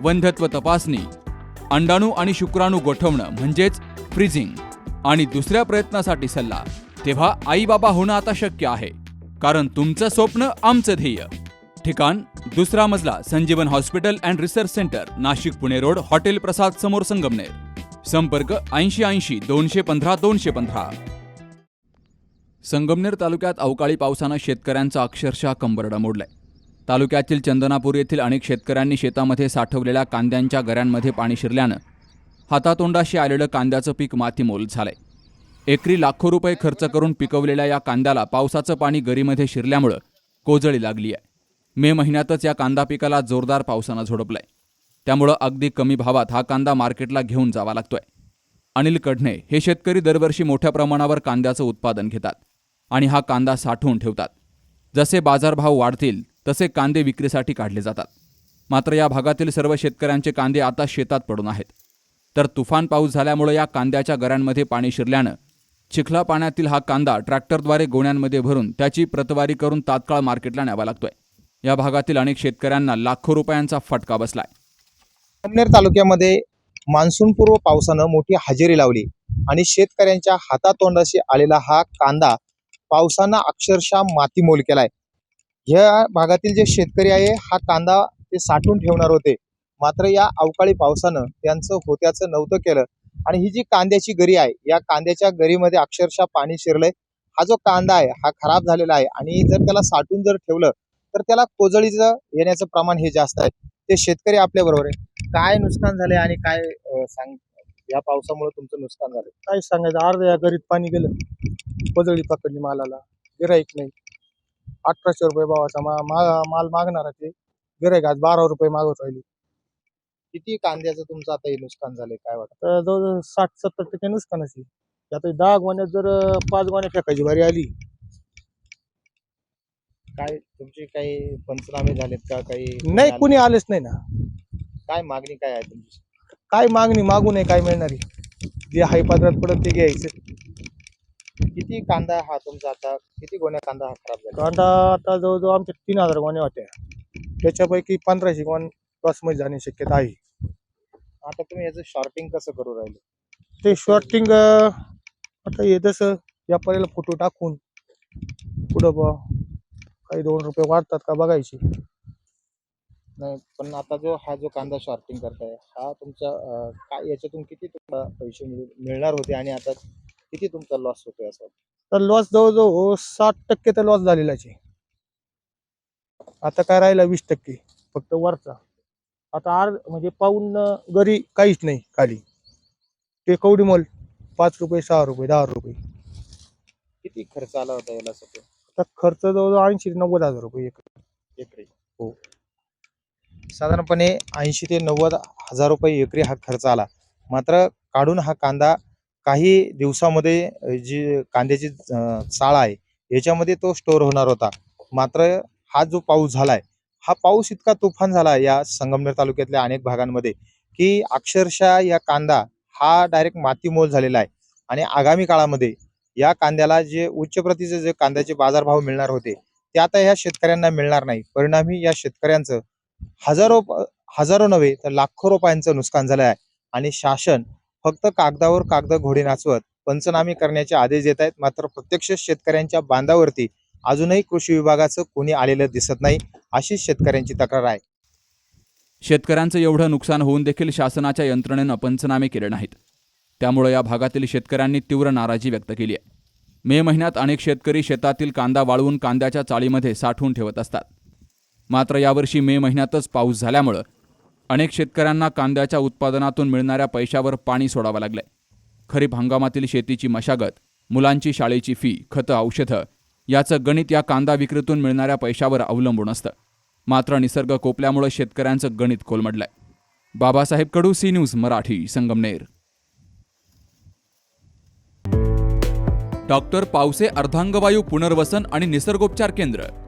वंध्यत्व तपासणी अंडाणू आणि शुक्राणू गोठवणं म्हणजेच फ्रीजिंग आणि दुसऱ्या प्रयत्नासाठी सल्ला. तेव्हा आई बाबा होणं आता शक्य आहे कारण तुमचं स्वप्न आमचं ध्येय. ठिकाण दुसरा मजला Sanjeevan hospital and research centre Nashik Pune road hotel Prasad समोर संगमनेर. संपर्क ऐंशी ऐंशी दोनशे पंधरा दोनशे पंधरा. संगमनेर तालुक्यात अवकाळी पावसानं शेतकऱ्यांचा अक्षरशः कंबरडा मोडलाय. तालुक्यातील चंदनापूर येथील अनेक शेतकऱ्यांनी शेतामध्ये साठवलेल्या कांद्यांच्या गऱ्यांमध्ये पाणी शिरल्यानं हातातोंडाशी आलेलं कांद्याचं पीक मातीमोल झालंय. एकरी लाखो रुपये खर्च करून पिकवलेल्या या कांद्याला पावसाचं पाणी गरीमध्ये शिरल्यामुळं कोजळी लागली आहे. मे महिन्यातच या कांदा पिकाला जोरदार पावसानं झोडपलंय. त्यामुळं अगदी कमी भावात हा कांदा मार्केटला घेऊन जावा लागतोय. अनिल कढणे हे शेतकरी दरवर्षी मोठ्या प्रमाणावर कांद्याचं उत्पादन घेतात आणि हा कांदा साठवून ठेवतात. जसे बाजारभाव वाढतील तसे कांदे विक्रीसाठी काढले जातात. मात्र या भागातील सर्व शेतकऱ्यांचे कांदे आता शेतात पडून आहेत. तर तुफान पाऊस झाल्यामुळे या कांद्याच्या गऱ्यांमध्ये पाणी शिरल्यानं चिखला पाण्यातील हा कांदा ट्रॅक्टरद्वारे गोण्यांमध्ये भरून त्याची प्रतवारी करून तात्काळ मार्केटला न्यावा लागतोय. या भागातील अनेक शेतकऱ्यांना लाखो रुपयांचा फटका बसलाय. कन्नेर तालुक्यामध्ये मान्सूनपूर्व पावसानं मोठी हजेरी लावली आणि शेतकऱ्यांच्या हातातोंडाशी आलेला हा कांदा पावसानं अक्षरशः मातीमोल केलाय. ह्या भागातील जे शेतकरी आहे हा कांदा ते साठवून ठेवणार होते. मात्र या अवकाळी पावसानं त्यांचं होत्याचं नव्हतं केलं. आणि ही जी कांद्याची गरी आहे या कांद्याच्या गरीमध्ये अक्षरशः पाणी शिरलंय. हा जो कांदा आहे हा खराब झालेला आहे. आणि जर त्याला साठून जर ठेवलं तर त्याला कोजळीचं येण्याचं प्रमाण हे जास्त आहे. ते शेतकरी आपल्या बरोबर आहे. काय नुकसान झाले आणि काय सांग या पावसामुळे तुमचं नुकसान झालं काय सांगायचं. अर्ध्या गरीत पाणी गेलं. कोजळी पकडली मालाला. गिराईक नाही. अठराशे रुपये भावाचा मा, मा, माल मागणार ते गिराईक आज बारा रुपये मागत राहिली. किती कांद्याचं तुमचं आता हे नुकसान झालंय काय वाटतं? तर जवळजवळ साठ सत्तर टक्के नुकसानच आहे. ते आता दहा गोण्यात जर पाच गोण्या फेकायची बारी आली. काय तुमचे काही पंचनामे झालेत का? काही नाही कुणी आलेच नाही ना. काय मागणी काय आहे तुमची? काय मागणी मागू नये काय मिळणार आहे? जे हाय पात्रात पडत ते घ्यायचं. किती कांदा हा तुमचा आता? किती गोण्या कांदा हा खराब झाला? कांदा आता जवळजवळ आमच्या तीन हजार गोण्या होत्या. त्याच्यापैकी पंधराशे गोण लॉसमध्ये जाण्याची शक्यता आहे. आता तुम्ही याचं शॉर्टिंग कसं करू राहिले? ते शॉर्टिंग आता हे तसं व्यापाऱ्याला फोटो टाकून पुढं बा काही दोन रुपये वाढतात का बघायची. नाही पण आता जो हा जो कांदा शॉर्टिंग करताय हा तुमचा अं, काय याच्यातून किती तुम्हाला पैसे मिळ- मिळणार होते आणि आता किती तुमचा लॉस होतोय असं? तर लॉस जवळजवळ साठ टक्के तर लॉस झालेलाच आहे. आता काय राहिला वीस टक्के फक्त वरचा. आता आर म्हणजे पाऊन घरी काहीच नाही खाली. ते कवडी मोल पाच रुपये सहा रुपये दहा रुपये. किती खर्च आला होता याला सगळं आता खर्च जवळजवळ ऐंशी ते नव्वद हजार रुपये एक एकरी. हो. साधारणपणे ऐंशी ते नव्वद हजार रुपये एकरी हा खर्च आला. मात्र काढून हा कांदा काही दिवसामध्ये जी कांद्याची चाळ आहे याच्यामध्ये तो स्टोर होणार होता. मात्र हा जो पाऊस झालाय हा पाऊस इतका तुफान झाला या संगमनेर तालुक्यातल्या अनेक भागांमध्ये की अक्षरशः या कांदा हा डायरेक्ट मातीमोल झालेला आहे. आणि आगामी काळामध्ये या कांद्याला जे उच्च प्रतीचे जे कांद्याचे बाजारभाव मिळणार होते ते आता ह्या शेतकऱ्यांना मिळणार नाही. परिणामी या शेतकऱ्यांचं हजारो हजारो नव्हे तर लाखो रुपयांचं नुकसान झालं आहे. आणि शासन फक्त कागदावर कागद घोडे नाचवत पंचनामे करण्याचे आदेश देत आहेत. मात्र प्रत्यक्ष शेतकऱ्यांच्या बांधावरती अजूनही कृषी विभागाचं कोणी आलेलं दिसत नाही अशी शेतकऱ्यांची तक्रार आहे. शेतकऱ्यांचं एवढं नुकसान होऊन देखील शासनाच्या यंत्रणेनं पंचनामे केले नाहीत. त्यामुळे या भागातील शेतकऱ्यांनी तीव्र नाराजी व्यक्त केली आहे. मे महिन्यात अनेक शेतकरी शेतातील कांदा वाळवून कांद्याच्या चाळीमध्ये साठवून ठेवत असतात. मात्र यावर्षी मे महिन्यातच पाऊस झाल्यामुळं अनेक शेतकऱ्यांना कांद्याच्या उत्पादनातून मिळणाऱ्या पैशावर पाणी सोडावं लागलंय. खरीप हंगामातील शेतीची मशागत मुलांची शाळेची फी खतं औषधं याचं गणित या कांदा विक्रीतून मिळणाऱ्या पैशावर अवलंबून असतं. मात्र निसर्ग कोपल्यामुळे शेतकऱ्यांचं गणित कोलमडलंय. Babasaheb Kadu C news Marathi Sangamner. Doctor Pawase अर्धांगवायू पुनर्वसन आणि निसर्गोपचार केंद्र